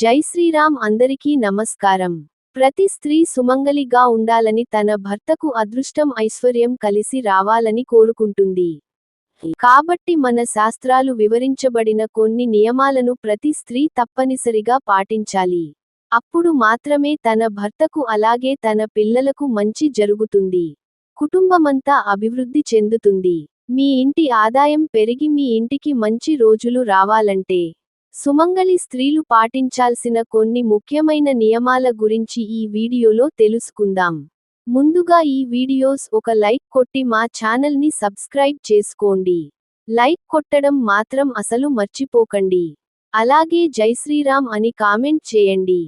జై శ్రీరామ్ అందరికీ నమస్కారం. ప్రతి స్త్రీ సుమంగలిగా ఉండాలని తన భర్తకు అదృష్టం ఐశ్వర్యం కలిసి రావాలని కోరుకుంటుంది. కాబట్టి మన శాస్త్రాలు వివరించబడిన కొన్ని నియమాలను ప్రతి స్త్రీ తప్పనిసరిగా పాటించాలి. అప్పుడు మాత్రమే తన భర్తకు అలాగే తన పిల్లలకు మంచి జరుగుతుంది. కుటుంబమంతా అభివృద్ధి చెందుతుంది. మీ ఇంటి ఆదాయం పెరిగి మీ ఇంటికి మంచి రోజులు రావాలంటే సుమంగళి స్త్రీలు పాటించాల్సిన కొన్ని ముఖ్యమైన నియమాల గురించి ఈ వీడియోలో తెలుసుకుందాం. ముందుగా ఈ వీడియోస్ ఒక లైక్ కొట్టి మా ఛానల్ని సబ్స్క్రైబ్ చేసుకోండి. లైక్ కొట్టడం మాత్రం అసలు మర్చిపోకండి. అలాగే జై శ్రీరామ్ అని కామెంట్ చేయండి.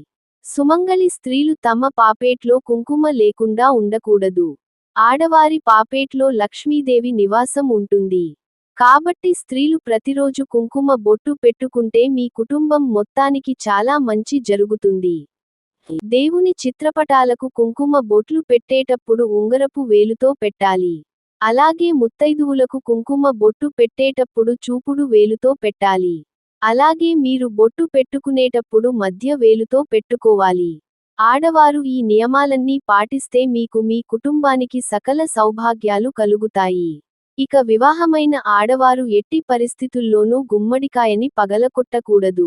సుమంగళి స్త్రీలు తమ పాపేట్లో కుంకుమ లేకుండా ఉండకూడదు. ఆడవారి పాపేట్లో లక్ష్మీదేవి నివాసం ఉంటుంది. కాబట్టి స్త్రీలు ప్రతిరోజు కుంకుమ బొట్టు పెట్టుకుంటే మీ కుటుంబం మొత్తానికి చాలా మంచి జరుగుతుంది. దేవుని చిత్రపటాలకు కుంకుమ బొట్లు పెట్టేటప్పుడు ఉంగరపు వేలుతో పెట్టాలి. అలాగే ముత్తైదువులకు కుంకుమ బొట్టు పెట్టేటప్పుడు చూపుడు వేలుతో పెట్టాలి. అలాగే మీరు బొట్టు పెట్టుకునేటప్పుడు మధ్య వేలుతో పెట్టుకోవాలి. ఆడవారు ఈ నియమాలన్నీ పాటిస్తే మీకు మీ కుటుంబానికి సకల సౌభాగ్యాలు కలుగుతాయి. ఇక వివాహమైన ఆడవారు ఎట్టి పరిస్థితుల్లోనూ గుమ్మడికాయని పగలకొట్టకూడదు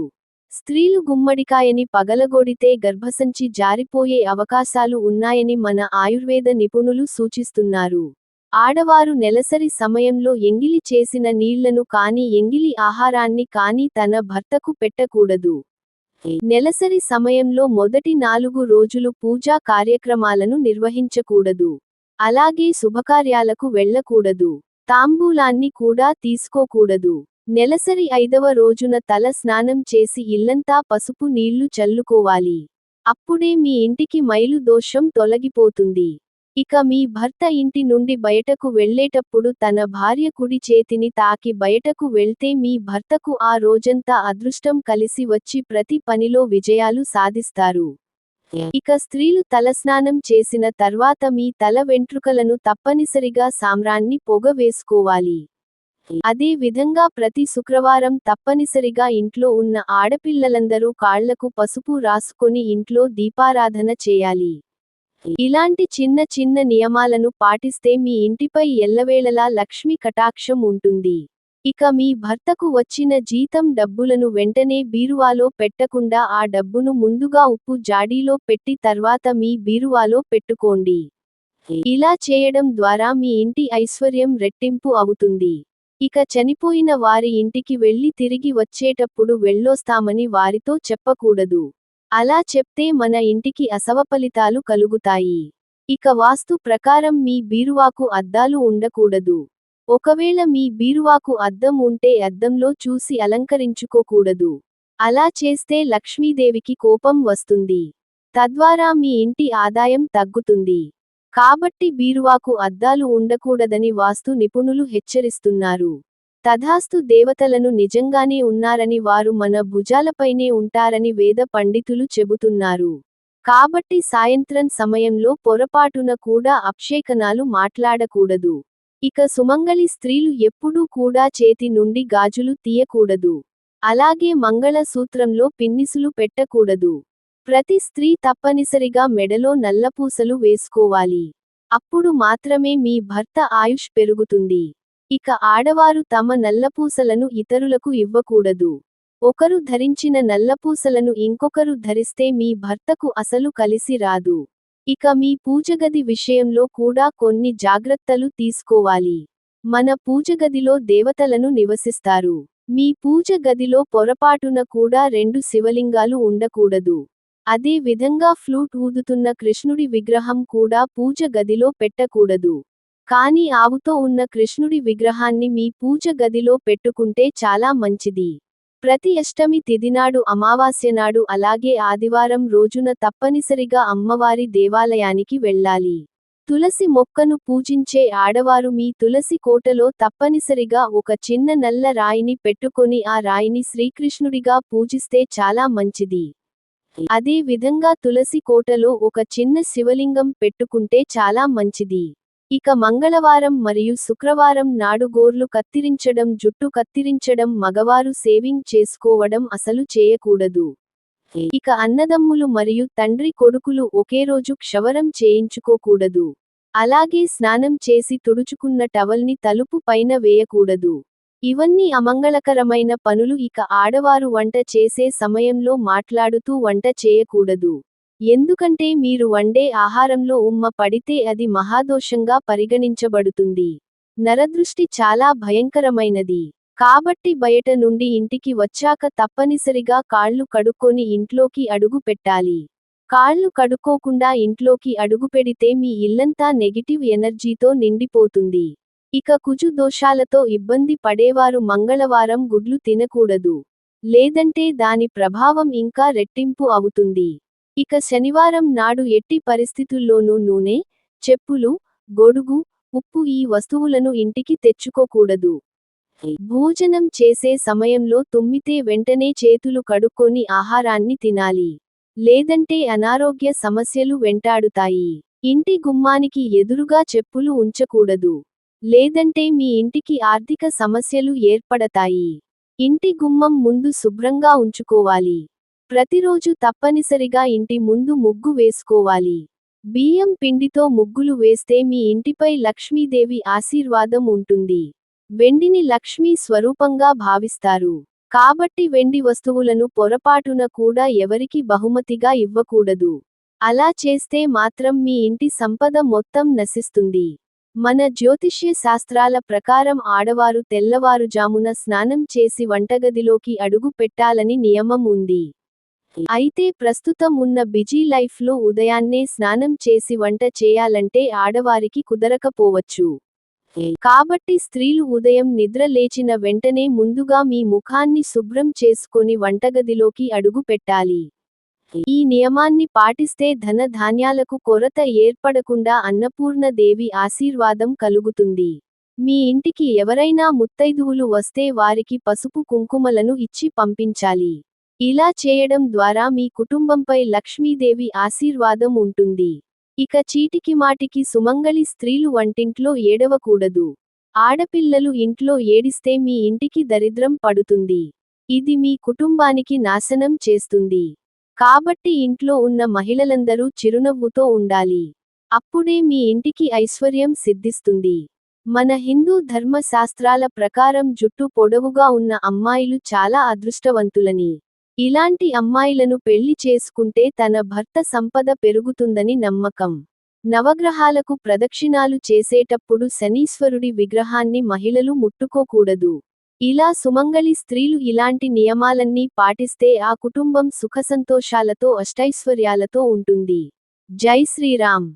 స్త్రీలు గుమ్మడికాయని పగలగొడితే గర్భసంచి జారిపోయే అవకాశాలు ఉన్నాయని మన ఆయుర్వేద నిపుణులు సూచిస్తున్నారు. ఆడవారు నెలసరి సమయంలో ఎంగిలి చేసిన నీళ్ళను కాని ఎంగిలి ఆహారాన్ని కాని తన భర్తకు పెట్టకూడదు. నెలసరి సమయంలో మొదటి నాలుగు రోజులు పూజా కార్యక్రమాలను నిర్వహించకూడదు. అలాగే శుభకార్యాలకు వెళ్ళకూడదు. తాంబూలాన్ని కూడా తీసుకోకూడదు. నెలసరి ఐదవ రోజున తల స్నానం చేసి ఇల్లంతా పసుపు నీళ్ళు చల్లుకోవాలి. అప్పుడే మీ ఇంటికి మైలు దోషం తొలగిపోతుంది. ఇక మీ భర్త ఇంటి నుండి బయటకు వెళ్ళేటప్పుడు తన భార్య కుడి చేతిని తాకి బయటకు వెళ్తే మీ భర్తకు ఆ రోజంతా అదృష్టం కలిసి వచ్చి ప్రతి పనిలో విజయాలు సాధిస్తారు. ఇక స్త్రీలు తలస్నానం చేసిన తర్వాత మీ తల వెంట్రుకలను తప్పనిసరిగా సామ్రాన్ని పొగ వేసుకోవాలి. అదే విధంగా ప్రతి శుక్రవారం తప్పనిసరిగా ఇంట్లో ఉన్న ఆడపిల్లలందరూ కాళ్ళకు పసుపు రాసుకొని ఇంట్లో దీపారాధన చేయాలి. ఇలాంటి చిన్న చిన్న నియమాలను పాటిస్తే మీ ఇంటిపై ఎల్లవేళలా లక్ష్మి కటాక్షం ఉంటుంది. ఇక మీ భర్తకు వచ్చిన జీతం డబ్బులను వెంటనే బీరువాలో పెట్టకుండా ఆ డబ్బును ముందుగా ఉప్పు జాడీలో పెట్టి తర్వాత మీ బీరువాలో పెట్టుకోండి. ఇలా చేయడం ద్వారా మీ ఇంటి ఐశ్వర్యం రెట్టింపు అవుతుంది. ఇక చనిపోయిన వారి ఇంటికి వెళ్ళి తిరిగి వచ్చేటప్పుడు వెళ్ళొస్తామని వారితో చెప్పకూడదు. అలా చెప్తే మన ఇంటికి అసవఫలితాలు కలుగుతాయి. ఇక వాస్తు ప్రకారం మీ బీరువాకు అద్దాలు ఉండకూడదు. ఒకవేళ మీ బీరువాకు అద్దం ఉంటే అద్దంలో చూసి అలంకరించుకోకూడదు. అలా చేస్తే లక్ష్మీదేవికి కోపం వస్తుంది. తద్వారా మీ ఇంటి ఆదాయం తగ్గుతుంది. కాబట్టి బీరువాకు అద్దాలు ఉండకూడదని వాస్తు నిపుణులు హెచ్చరిస్తున్నారు. తథాస్తు దేవతలను నిజంగానే ఉన్నారని వారు మన భుజాలపైనే ఉంటారని వేద పండితులు చెబుతున్నారు. కాబట్టి సాయంత్రం సమయంలో పొరపాటున కూడా అప్షేకనాలు మాట్లాడకూడదు. ఇక సుమంగళి స్త్రీలు ఎప్పుడూ కూడా చేతి నుండి గాజులు తీయకూడదు. అలాగే మంగళ సూత్రంలో పిన్నిసులు పెట్టకూడదు. ప్రతి స్త్రీ తప్పనిసరిగా మెడలో నల్లపూసలు వేసుకోవాలి. అప్పుడు మాత్రమే మీ భర్త ఆయుష్ పెరుగుతుంది. ఇక ఆడవారు తమ నల్లపూసలను ఇతరులకు ఇవ్వకూడదు. ఒకరు ధరించిన నల్లపూసలను ఇంకొకరు ధరిస్తే మీ భర్తకు అసలు కలిసి రాదు. ఇక మీ పూజగది విషయంలో కూడా కొన్ని జాగ్రత్తలు తీసుకోవాలి. మన పూజగదిలో దేవతలను నివసిస్తారు. మీ పూజ గదిలో పొరపాటున కూడా రెండు శివలింగాలు ఉండకూడదు. అదే విధంగా ఫ్లూట్ ఊదుతున్న కృష్ణుడి విగ్రహం కూడా పూజ గదిలో పెట్టకూడదు. కాని ఆవుతో ఉన్న కృష్ణుడి విగ్రహాన్ని మీ పూజ గదిలో పెట్టుకుంటే చాలా మంచిది. ప్రతి అష్టమి తిదినాడు అమావాస్య నాడు అలాగే ఆదివారం రోజున తప్పనిసరిగా అమ్మవారి దేవాలయానికి వెళ్ళాలి. తులసి మొక్కను పూజించే ఆడవారు మీ తులసి కోటలో తప్పనిసరిగా ఒక చిన్న నల్ల రాయిని పెట్టుకొని ఆ రాయిని శ్రీకృష్ణుడిగా పూజిస్తే చాలా మంచిది. అదే విధంగా తులసి కోటలో ఒక చిన్న శివలింగం పెట్టుకుంటే చాలా మంచిది. ఇక మంగళవారం మరియు శుక్రవారం నాడు గోర్లు కత్తిరించడం జుట్టు కత్తిరించడం మగవారు సేవింగ్ చేసుకోవడం అసలు చేయకూడదు. ఇక అన్నదమ్ములు మరియు తండ్రి కొడుకులు ఒకే రోజు క్షవరం చేయించుకోకూడదు. అలాగే స్నానం చేసి తుడుచుకున్న టవల్ని తలుపు పైన వేయకూడదు. ఇవన్నీ అమంగళకరమైన పనులు. ఇక ఆడవారు వంట చేసే సమయంలో మాట్లాడుతూ వంట చేయకూడదు. ఎందుకంటే మీరు వండే ఆహారంలో ఉమ్మ పడితే అది మహాదోషంగా పరిగణించబడుతుంది. నరదృష్టి చాలా భయంకరమైనది. కాబట్టి బయట నుండి ఇంటికి వచ్చాక తప్పనిసరిగా కాళ్ళు కడుక్కొని ఇంట్లోకి అడుగు పెట్టాలి. కాళ్ళు కడుక్కోకుండా ఇంట్లోకి అడుగుపెడితే మీ ఇల్లంతా నెగిటివ్ ఎనర్జీతో నిండిపోతుంది. ఇక కుజు దోషాలతో ఇబ్బంది పడేవారు మంగళవారం గుడ్లు తినకూడదు. లేదంటే దాని ప్రభావం ఇంకా రెట్టింపు అవుతుంది. ఇక శనివారం నాడు ఎట్టి పరిస్థితుల్లోనూ నూనె చెప్పులు గొడుగు ఉప్పు ఈ వస్తువులను ఇంటికి తెచ్చుకోకూడదు. భోజనం చేసే సమయంలో తుమ్మితే వెంటనే చేతులు కడుక్కొని ఆహారాన్ని తినాలి. లేదంటే అనారోగ్య సమస్యలు వెంటాడుతాయి. ఇంటి గుమ్మానికి ఎదురుగా చెప్పులు ఉంచకూడదు. లేదంటే మీ ఇంటికి ఆర్థిక సమస్యలు ఏర్పడతాయి. ఇంటి గుమ్మం ముందు శుభ్రంగా ఉంచుకోవాలి. ప్రతిరోజు తప్పనిసరిగా ఇంటి ముందు ముగ్గు వేసుకోవాలి. బియ్యం పిండితో ముగ్గులు వేస్తే మీ ఇంటిపై లక్ష్మీదేవి ఆశీర్వాదం ఉంటుంది. వెండిని లక్ష్మీ స్వరూపంగా భావిస్తారు. కాబట్టి వెండి వస్తువులను పొరపాటున కూడా ఎవరికి బహుమతిగా ఇవ్వకూడదు. అలా చేస్తే మాత్రం మీ ఇంటి సంపద మొత్తం నశిస్తుంది. మన జ్యోతిష్య శాస్త్రాల ప్రకారం ఆడవారు తెల్లవారుజామున స్నానం చేసి వంటగదిలోకి అడుగు పెట్టాలని నియమం ఉంది. అయితే ప్రస్తుతం ఉన్న బిజీ లైఫ్లో ఉదయాన్నే స్నానం చేసి వంట చేయాలంటే ఆడవారికి కుదరకపోవచ్చు. కాబట్టి స్త్రీలు ఉదయం నిద్ర లేచిన వెంటనే ముందుగా మీ ముఖాన్ని శుభ్రం చేసుకొని వంటగదిలోకి అడుగు పెట్టాలి. ఈ నియమాన్ని పాటిస్తే ధన ధాన్యాలకు కొరత ఏర్పడకుండా అన్నపూర్ణ దేవి ఆశీర్వాదం కలుగుతుంది. మీ ఇంటికి ఎవరైనా ముత్తైదువులు వస్తే వారికి పసుపు కుంకుమలను ఇచ్చి పంపించాలి. ఇలా చేయడం ద్వారా మీ కుటుంబంపై లక్ష్మీదేవి ఆశీర్వాదం ఉంటుంది. ఇక చీటికి మాటికి సుమంగళి స్త్రీలు వంటింట్లో ఏడవకూడదు. ఆడపిల్లలు ఇంట్లో ఏడిస్తే మీ ఇంటికి దరిద్రం పడుతుంది. ఇది మీ కుటుంబానికి నాశనం చేస్తుంది. కాబట్టి ఇంట్లో ఉన్న మహిళలందరూ చిరునవ్వుతో ఉండాలి. అప్పుడే మీ ఇంటికి ఐశ్వర్యం సిద్ధిస్తుంది. మన హిందూ ధర్మ శాస్త్రాల ప్రకారం జుట్టు పొడవుగా ఉన్న అమ్మాయిలు చాలా అదృష్టవంతులని. ఇలాంటి అమ్మాయిలను పెళ్ళి చేసుకుంటే తన భర్త సంపద పెరుగుతుందని నమ్మకం. నవగ్రహాలకు ప్రదక్షిణాలు చేసేటప్పుడు శనీశ్వరుడి విగ్రహాన్ని మహిళలు ముట్టుకోకూడదు. ఇలా సుమంగళి స్త్రీలు ఇలాంటి నియమాలన్నీ పాటిస్తే ఆ కుటుంబం సుఖసంతోషాలతో అష్టైశ్వర్యాలతో ఉంటుంది. జై శ్రీరామ్!